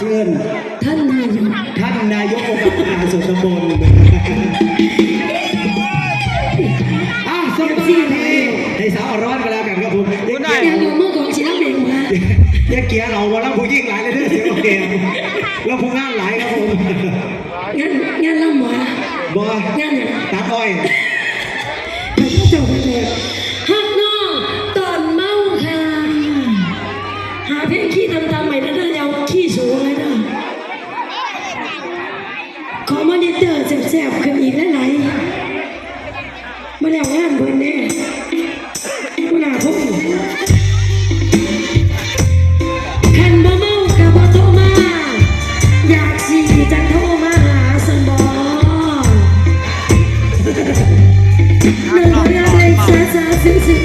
เชิญท่านนายกท่านนายกองค์การบริหารส่วนตำบลอะส่งต่อหน้าที่ให้สาวร้อนกันแล้วกันครับผมอย่าเกียนายกเมื่อก่อนชิลเบงมาอย่าเกียเราว่าเราผู้ยิ่งหลายเลยเด้อเสียงโอเคเราผู้งานหลายครับผมงานงานล่ำหมอบองานอย่างตัดอ้อยไปก็จบไปเลย ขอมอนิเตอร์แสบๆขึ้นอีกหลายๆมาแล้วงานเพิ่นแน่ผู้หน้าพวกคันบ่เมากับบ่โทมา อยากสิจังโทรมาหาสันบ่เดินทางไปช้าๆซึ้ง